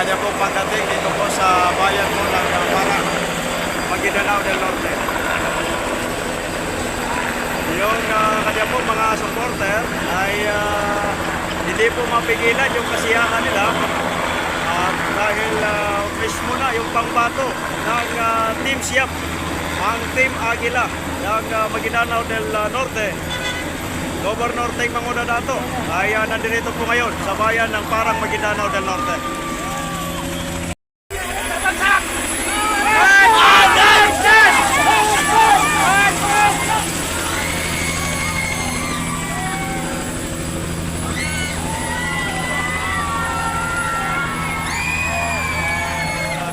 kanya pong pagdating dito po sa bayan po ng Parang, Maguindanao del Norte. Yung uh, kanya po mga supporter ay uh, hindi po mapigilan yung kasiyahan nila at dahil uh, mismo na yung pangbato ng uh, Team Siap, ang Team Agila ng uh, Maguindanao del Norte, Governor Teng Manguna Dato ay uh, nandito po ngayon sa bayan ng Parang Maguindanao del Norte.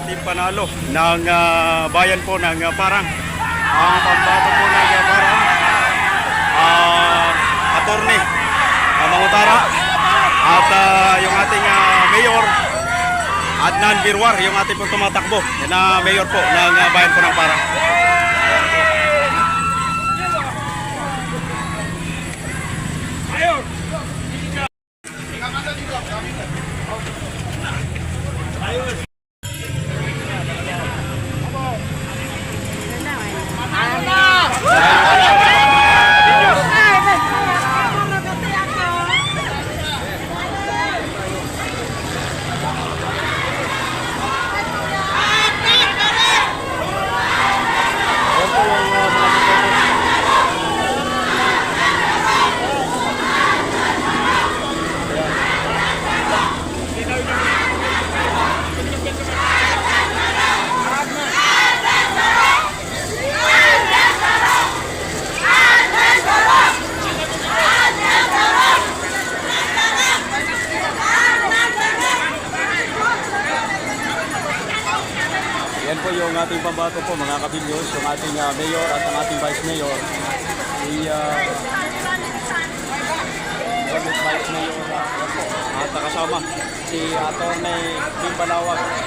Team Panalo ng ah, bayan po ng ah, Parang. Ang pambato po ng ah, Parang, ah, attorney, uh, Mangutara, at ah, yung ating ah, mayor, Adnan Birwar, yung ating pong tumatakbo na mayor po ng ah, bayan po ng Parang. Po yung ating pambato po mga kabilyos, yung ating ah, mayor at ang ating vice mayor. Si uh, vice mayor ah, po. at kasama si Atty. Bing Balawag Mangutara.